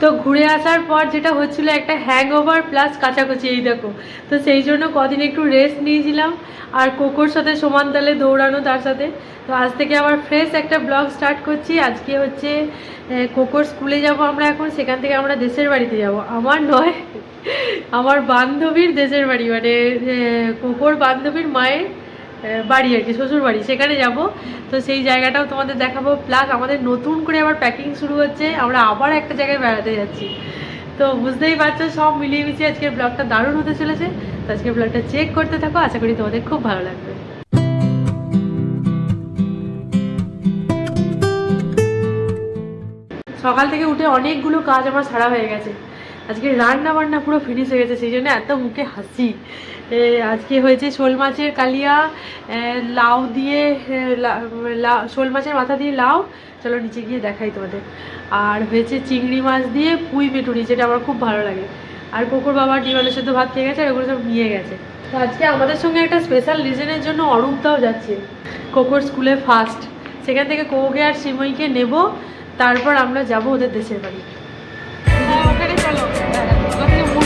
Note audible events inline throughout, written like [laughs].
তো ঘুরে আসার পর যেটা হচ্ছিল একটা হ্যাং ওভার প্লাস কাচাকুচি, এই দেখো। তো সেই জন্য কদিন একটু রেস্ট নিয়েছিলাম আর কোকোর সাথে সমান তালে দৌড়ানো তার সাথে। তো আজ থেকে আবার ফ্রেশ একটা ব্লগ স্টার্ট করছি। আজকে হচ্ছে কোকোর স্কুলে যাব আমরা এখন। সেখান থেকে আমরা দেশের বাড়িতে যাব। আমার নয়, আমার বান্ধবীর দেশের বাড়ি। মানে কোকোর বান্ধবীর মায়ের বাড়ি আর কি, শ্বশুর বাড়ি, সেখানে যাব। তো সেই জায়গাটাও তোমাদের দেখাবো। প্লাস আমাদের নতুন করে আবার প্যাকিং শুরু হচ্ছে, আমরা আবার একটা জায়গায় বেড়াতে যাচ্ছি। তো বুঝতেই পারছ, সব মিলিয়ে মিশিয়ে আজকের ব্লগটা দারুণ হতে চলেছে। তো আজকের ব্লগটা চেক করতে থাকো, আশা করি তোমাদের খুব ভালো লাগবে। সকাল থেকে উঠে অনেকগুলো কাজ আমার সারা হয়ে গেছে। আজকে রান্না বান্না পুরো ফিনিশ হয়ে গেছে, সেই জন্য এত মুখে হাসি। আজকে হয়েছে শোল মাছের কালিয়া লাউ দিয়ে শোল মাছের মাথা দিয়ে লাউ। চলো নিচে গিয়ে দেখাই তোমাদের। আর হয়েছে চিংড়ি মাছ দিয়ে পুঁই পেটুরি যেটা আমার খুব ভালো লাগে। আর কুকুর বাবা ডিম আলু সেদ্ধ ভাত খেয়ে গেছে, আর ওগুলো সব নিয়ে গেছে। তো আজকে আমাদের সঙ্গে একটা স্পেশাল রিজনের জন্য অরূপদাও যাচ্ছে। কোকোর স্কুলে ফার্স্ট সেখান থেকে কোকে আর সিমইকে নেব, তারপর আমরা যাব ওদের দেশের বাড়ি। ওখানে চলো।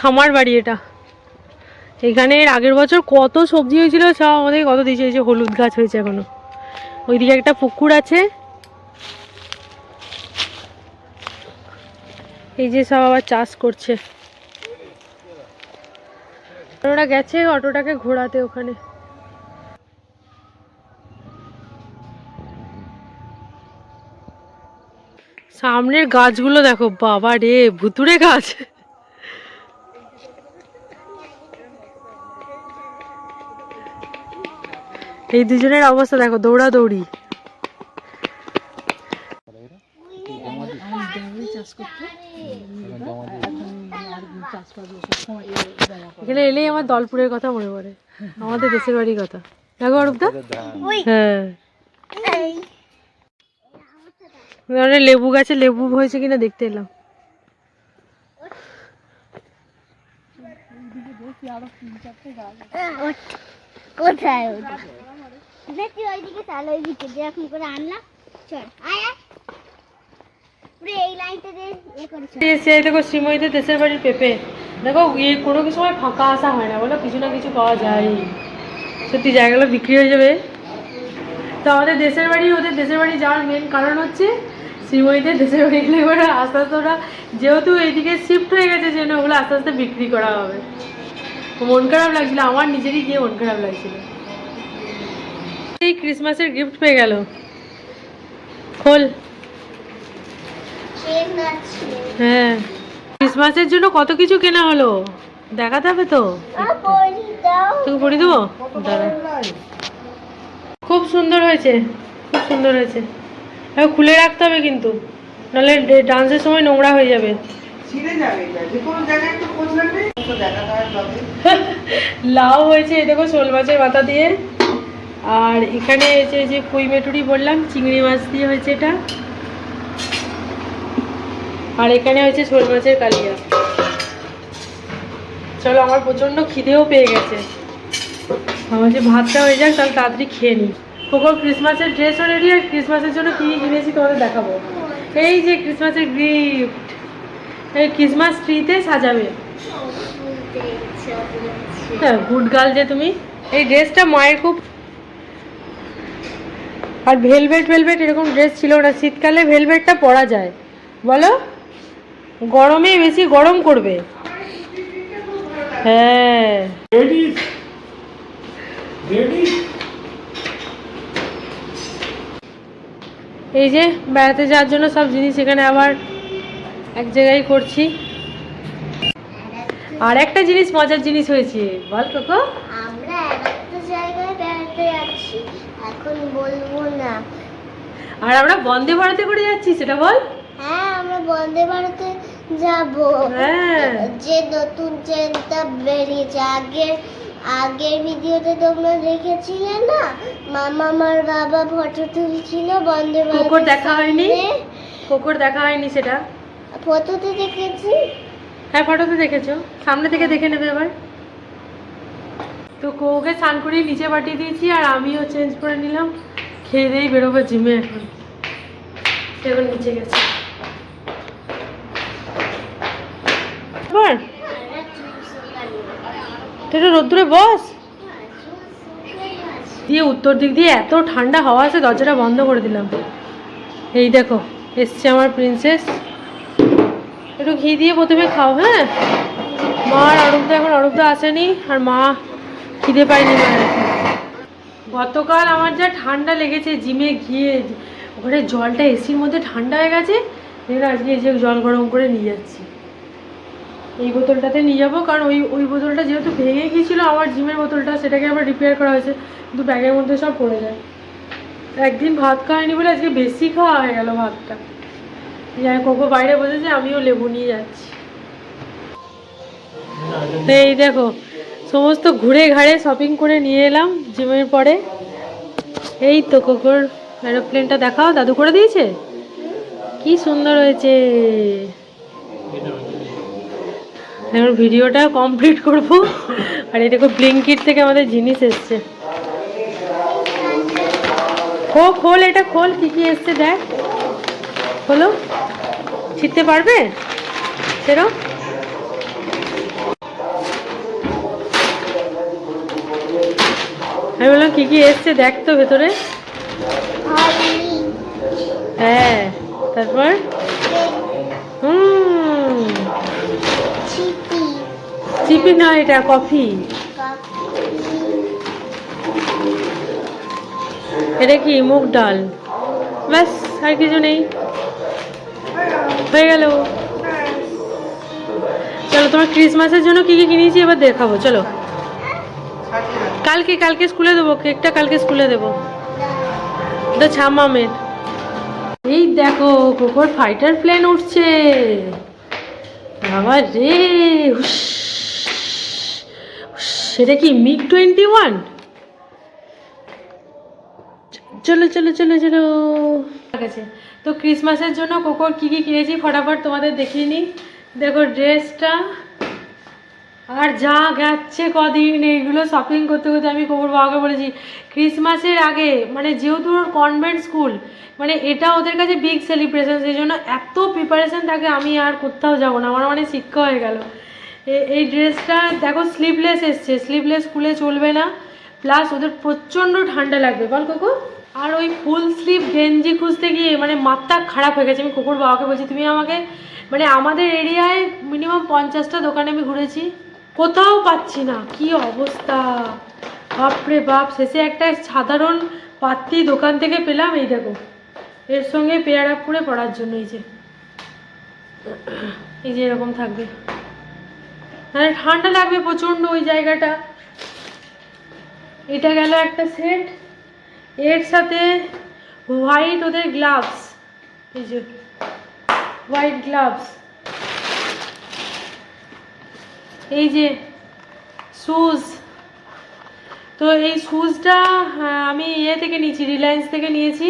খামার বাড়ি এটা। এখানে আগের বছর কত সবজি হয়েছিল সব আমাদের কত দিয়েছে, এই যে হলুদ গাছ হয়েছে এখনও। ওইদিকে একটা পুকুর আছে। এই যে সব আবার চাষ করছে। ওরা গেছে, অটোটাকে ঘোরাতে ওখানে। সামনের গাছগুলো দেখো, বাবা রে ভুতুরে গাছ। এই দুজনের অবস্থা দেখো দৌড়াদৌড়ি। এখানে এলেই আমার দলপুরের কথা মনে পড়ে। আমাদের দেশের বাড়ির কথা। দেখো অরূপদা? হ্যাঁ। ধরনের লেবু গাছে লেবু হয়েছে কিনা দেখতে এলাম। কোথায় তাহলে করে আনলাম চল, আয় ইয়ে শ্রীময়ীদের দেশের পেঁপে। দেখো কোনো কিছু সময় ফাঁকা আসা হয় না কিছু না কিছু পাওয়া সত্যি জায়গাগুলো বিক্রি হয়ে যাবে। দেশের বাড়ি, ওদের দেশের বাড়ি যাওয়ার মেন কারণ হচ্ছে শ্রীময়ীদের দেশের বাড়িগুলো এবার আস্তে আস্তে ওরা যেহেতু এইদিকে শিফট হয়ে গেছে যেন ওগুলো আস্তে আস্তে বিক্রি করা হবে। মন খারাপ লাগছিল, আমার নিজেরই গিয়ে মন খারাপ লাগছিল। এই ক্রিসমাসের গিফট পেয়ে গেল। খোল। হ্যাঁ। ক্রিসমাসের জন্য কত কিছু কেনা হলো? দেখাতে হবে তো? তোকে পড়ি দেবো? দাঁড়া। খুব সুন্দর হয়েছে, খুব সুন্দর হয়েছে। খুলে রাখতে হবে কিন্তু, নাহলে ডান্সের সময় নোংরা হয়ে যাবে। [laughs] লাউ হয়েছে, এই দেখো শোল মাছের মাথা দিয়ে। আর এখানে হয়েছে যে পুঁই মেটুরি বললাম, চিংড়ি মাছ দিয়ে হয়েছে এটা। আর এখানে হয়েছে শোল মাছের কালিয়া। চলো, আমার প্রচণ্ড খিদেও পেয়ে গেছে। আমার যে ভাতটা হয়ে যাক, তাহলে তাড়াতাড়ি খেয়ে নিই। কোকো, ক্রিসমাসের ড্রেসও রেডি আর ক্রিসমাসের জন্য কী কিনেছি তোমাদের দেখাবো? এই যে ক্রিসমাসের গিফট এই ক্রিসমাস ট্রিতে সাজাবে। হ্যাঁ গুড গার্ল যে তুমি। এই ড্রেসটা মায়ের খুব আর ভেলভেট ভেলভেট এরকম ড্রেস ছিল না। শীতকালে ভেলভেটটা পরা যায়। বলো? গরমে বেশি গরম করবে। হ্যাঁ। এই যে বেড়াতে যাওয়ার জন্য সব জিনিস এখানে আবার এক জায়গায় করছি। আর একটা জিনিস মজার জিনিস হয়েছে। বল কোকো। আমরা একটা জায়গায় বেড়াতে যাচ্ছি এখন বলব না। আর আমরা বন্দে ভারতে করে যাচ্ছি সেটা বল। হ্যাঁ আমরা বন্দে ভারতে যাব। হ্যাঁ। যে নতুন ট্রেনটা বেরিয়েছে আগের আগের ভিডিওতে তোমরা দেখেছিলে না? মামা আমার বাবা ফটো তুলছিল বন্দে কোকোর দেখা হয়নি? কোকোর দেখা হয়নি সেটা? ফটোতে দেখেছি। হ্যাঁ ফটোতে দেখেছ। সামনে থেকে দেখে নেবে এবার। তো কোকে স্নান করিয়ে নিচে পাঠিয়ে দিয়েছি আর আমিও চেঞ্জ করে নিলাম। খেয়ে দিয়েই বেরোবো জিমে এখন। এখন নিচে গেছে। এবার? তুই রোদ্দুরে বস। দিয়ে উত্তর দিক দিয়ে এত ঠান্ডা হাওয়া আছে দরজাটা বন্ধ করে দিলাম। এই দেখো এসছে আমার প্রিন্সেস একটু ঘি দিয়ে প্রথমে খাও হ্যাঁ? মা আর অরূপদা এখন অরূপদা আসেনি, আর মা খিদে পায়নি এখন। গতকাল আমার যা ঠান্ডা লেগেছে, জিমে গিয়ে ওখানে জলটা এসির মধ্যে ঠান্ডা হয়ে গেছে এবার আজকে যে জল গরম করে নিয়ে যাচ্ছি। এই বোতলটাতে নিয়ে যাব, কারণ ওই ওই বোতলটা যেহেতু ভেঙে গিয়েছিল, আমার জিমের বোতলটা সেটাকে আবার রিপেয়ার করা হয়েছে, কিন্তু ব্যাগের মধ্যে সব পড়ে যায়। একদিন ভাত খাওয়ায়নি বলে আজকে বেশি খাওয়া হয়ে গেল ভাতটা। যাই কোকো বাইরে বসেছে, আমিও লেবু নিয়ে যাচ্ছি। এই দেখো, সমস্ত ঘুরে ঘাড়ে শপিং করে নিয়ে এলাম জিমের পরে। এই তো কোকোর এরোপ্লেনটা দেখাও, দাদু করে দিয়েছে? কি সুন্দর হয়েছে। এখন ভিডিওটা কমপ্লিট করব। আর এই দেখো, ব্লিঙ্কিট থেকে আমাদের জিনিস এসছে। ও, খোল, এটা খোল, কি কি এসছে দেখ। হলো? ছিটতে পারবে? সেরম আমি বললাম, কি কি এসছে দেখ তো ভেতরে। হ্যাঁ তারপর? হুম। চিপি না এটা, কফি। এটা কি মুগ ডাল? ব্যাস, আর কিছু নেই। হয়ে গেল। চলো, তোমার ক্রিসমাসের জন্য কি কি কিনেছি এবার দেখাবো, চলো। কালকে কালকে স্কুলে দেবো, কেকটা কালকে স্কুলে দেবো। এটা ছামামের এই দেখো, কোকোর ফাইটার প্লেন উঠছে। বাবা রে সেটা কি মিগ টোয়েন্টি ওয়ান চলো চলো চলো চলো। তো ক্রিসমাসের জন্য কোকোর কী কী কিনেছি ফটাফট তোমাদের দেখিয়ে নিই। দেখো ড্রেসটা, আর যা গেছে কদিন, এইগুলো শপিং করতে করতে আমি কোমর বাবাকে বলেছি ক্রিসমাসের আগে মানে যেহেতু ওর কনভেন্ট স্কুল মানে এটা ওদের কাছে বিগ সেলিব্রেশন সেই জন্য এত প্রিপারেশন থাকে, আমি আর কোথাও যাব না, আমার মানে শিক্ষা হয়ে গেল। এই ড্রেসটা দেখো স্লিভলেস এসছে স্লিভলেস খুলে চলবে না প্লাস ওদের প্রচণ্ড ঠান্ডা লাগবে, বল কোকো? আর ওই ফুল স্লিভ গেঞ্জি খুঁজতে গিয়ে মানে মাথা খারাপ হয়ে গেছে। আমি কুকুর বাবাকে বলছি, তুমি আমাকে মানে আমাদের এরিয়ায় মিনিমাম পঞ্চাশটা দোকানে আমি ঘুরেছি। কোথাও পাচ্ছি না। কি অবস্থা? বাপরে বাপ, শেষে একটা সাধারণ পাত্তি দোকান থেকে পেলাম। এই দেখো, এর সঙ্গে পেয়ার আপ করে পড়ার জন্য এই যে। এই যে এরকম থাকবে। মানে ঠান্ডা লাগবে প্রচণ্ড ওই জায়গাটা। এটা গেল একটা সেট এর সাথে হোয়াইট ওদের গ্লাভস এই যে হোয়াইট গ্লাভস এই যে শুজ তো এই শুজটা আমি ইয়ে থেকে নিয়েছি রিলায়েন্স থেকে নিয়েছি।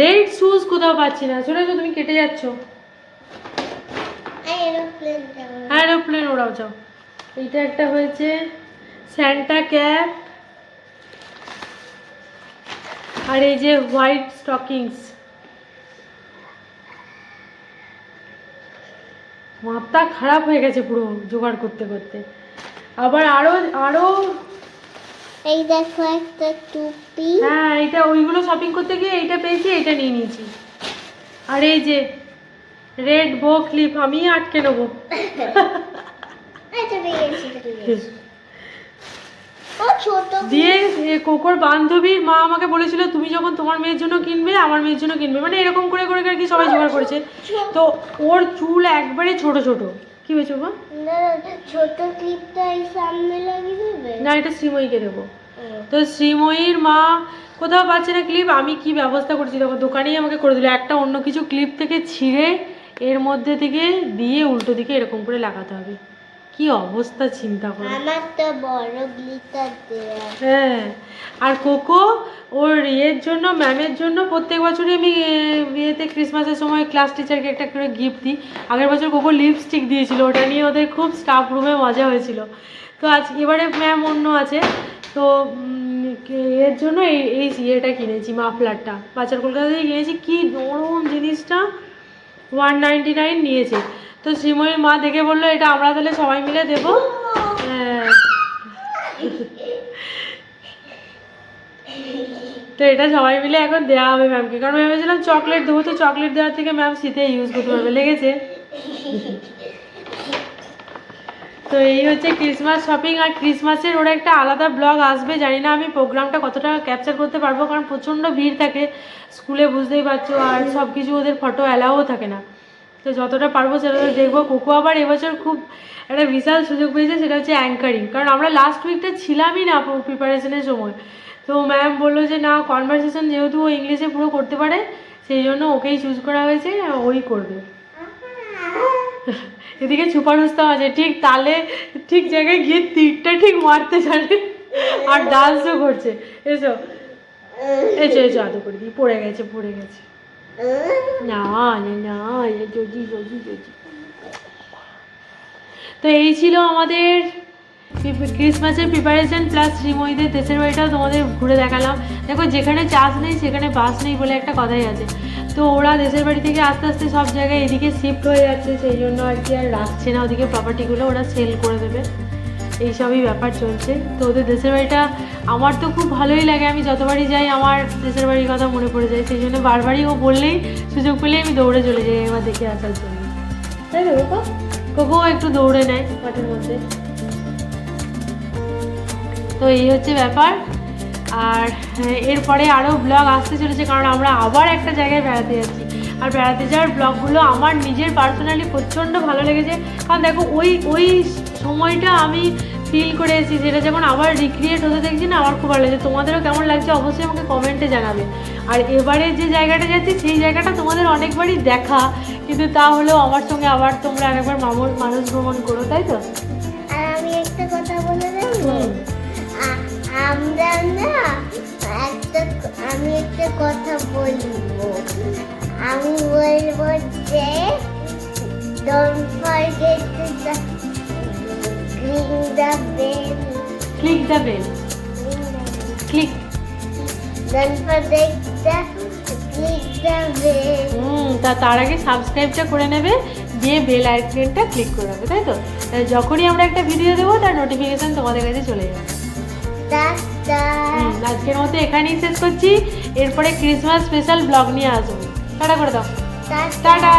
রেড শুজ কোথাও পাচ্ছি না চলে তুমি কেটে যাচ্ছ। অ্যারোপ্লেন ওরাও যাও। এইটা একটা হয়েছে স্যান্টা ক্যাপ আর এই যে হোয়াইট স্টকিংস। মাথা খারাপ হয়ে গেছে পুরো জোগাড় করতে করতে। আবার আরও আরও এই দেখো একটা টুপি। হ্যাঁ এটা ওইগুলো শপিং করতে গিয়ে এইটা পেয়েছি এইটা নিয়ে নিয়েছি। আর এই যে রেড বো ক্লিপ আমি আটকে নেব। আচ্ছা গেছি। ও ছোট দিয়ে কোকোর বান্ধবীর মা আমাকে বলেছিল তুমি যখন তোমার মেয়ের জন্য কিনবে আমার মেয়ের জন্য কিনবে। মানে এরকম করে করে আর কি সবাই জোগাড় করেছে? তো ওর চুল একবারে ছোট ছোট। কি হয়েছে মা না, ছোট ক্লিপটা এই সামনে লাগিয়ে দেবে? না এটা শ্রীময়ীকে দেবো। তো শ্রীময়ীর মা কোথাও পাচ্ছে না ক্লিপ। আমি কি ব্যবস্থা করছি? দেখো দোকানেই আমাকে করে দিল। একটা অন্য কিছু ক্লিপ থেকে ছিঁড়ে এর মধ্যে থেকে দিয়ে উল্টো দিকে এরকম করে লাগাতে হবে। কি অবস্থা চিন্তা করো? আমার তো বড় গ্লিটার দেয়া। হ্যাঁ আর কোকো ওর ইয়ের জন্য ম্যামের জন্য প্রত্যেক বছরই আমি বিয়েতে ক্রিসমাসের সময় ক্লাস টিচারকে একটা করে গিফট দিই। আগের বছর কোকো লিপস্টিক দিয়েছিল ওটা নিয়ে ওদের খুব স্টাফ রুমে মজা হয়েছিল। তো আজ এবারে ম্যাম অন্য আছে। তো এর জন্য এই এই ইয়েটা কিনেছি মাফলারটা। বাচ্চার কলকাতা থেকে কিনেছি কি নরম জিনিসটা। ওয়ান নাইনটি নাইন নিয়েছে। তো শ্রীময়ীর মা দেখে বলল, এটা আমরা তাহলে সবাই মিলে দেবো? হ্যাঁ। তো এটা সবাই মিলে এখন দেওয়া হবে ম্যামকে কারণ ভেবেছিলাম চকলেট দেবো, তো চকলেট দেওয়ার থেকে ম্যাম শীতে ইউজ করতে পারবে, লেগেছে। তো এই হচ্ছে ক্রিসমাস শপিং আর ক্রিসমাসের ওরা একটা আলাদা ব্লগ আসবে। জানি না আমি প্রোগ্রামটা কতটা ক্যাপচার করতে পারব, কারণ প্রচণ্ড ভিড় থাকে। স্কুলে বুঝতেই পারছ, আর সব কিছু ওদের ফটো অ্যালাউও থাকে না। তো যতটা পারব সেটা দেখব। কোকো আবার এবছর খুব একটা বিশাল সুযোগ পেয়েছে, সেটা হচ্ছে অ্যাঙ্কারিং কারণ আমরা লাস্ট উইকটা ছিলামই না প্রিপারেশনের সময়। তো ম্যাম বলল যে, না কনভারসেশন যেহেতু ও ইংলিশে পুরো করতে পারে, সেই জন্য ওকেই চুজ করা হয়েছে, ওই করবে। এদিকে ছুপা রুস্তাম আছে, ঠিক তালে, ঠিক জায়গায় গিয়ে তীরটা ঠিক মারতে জানে। আর ডান্সও করছে। এসো। এসো এসো আদৌ করে দিই। পড়ে গেছে পড়ে গেছে। না না না জজি জজি জজি তো এই ছিল আমাদের ক্রিসমাসের প্রিপারেশন প্লাস শ্রীময়ীদের দেশের বাড়িটাও তোমাদের ঘুরে দেখালাম। দেখো, যেখানে চাষ নেই, সেখানে বাস নেই বলে একটা কথাই আছে। তো ওরা দেশের বাড়ি থেকে আস্তে আস্তে সব জায়গায় এদিকে শিফট হয়ে যাচ্ছে, সেই জন্য আর কি আর রাখছে না। ওদিকে প্রপার্টিগুলো ওরা সেল করে দেবে। এইসবই ব্যাপার চলছে। তো ওদের দেশের বাড়িটা আমার তো খুব ভালোই লাগে। আমি যতবারই যাই আমার দেশের বাড়ির কথা মনে পড়ে যায়। সেই জন্য বারবারই ও বললেই সুযোগ পেলেই আমি দৌড়ে চলে যাই এবার দেখে আসার জন্য। তাই তো কোকো কোকো একটু দৌড়ে নেয় মাঠের মধ্যে। তো এই হচ্ছে ব্যাপার। আর হ্যাঁ, এরপরে আরও ব্লগ আসতে চলেছে কারণ আমরা আবার একটা জায়গায় বেড়াতে যাচ্ছি। আর বেড়াতে যাওয়ার ব্লগগুলো আমার নিজের পার্সোনালি প্রচণ্ড ভালো লেগেছে। কারণ দেখো ওই ওই সময়টা আমি ফিল করে এসেছি সেটা যেমন আবার রিক্রিয়েট হতে দেখছি না আমার খুব ভালো লাগছে। তোমাদেরও কেমন লাগছে অবশ্যই আমাকে কমেন্টে জানাবে। আর এবারে যে জায়গাটা যাচ্ছি সেই জায়গাটা তোমাদের অনেকবারই দেখা। কিন্তু তা হলেও আমার সঙ্গে আবার তোমরা আরেকবার মামুর মানুষ ভ্রমণ করো তাই তো? আর আমি একটা কথা বলে দেবো আ- আমরা না একটা আমি একটা কথা বলব। আমি বলব যে don't the bell. Click the bell click don't forget the click. the bell hmm তা তার আগে সাবস্ক্রাইবটা করে নেবে দিয়ে বেল আইকনটা ক্লিক করে রাখবে তাই তো? যখনই আমরা একটা ভিডিও দেবো তার নোটিফিকেশন তোমাদের কাছে চলে যাবে। আজকের মতো এখানেই শেষ করছি। এরপরে ক্রিসমাস স্পেশাল ব্লগ নিয়ে আসব। টাটা করে দাও। টাটা।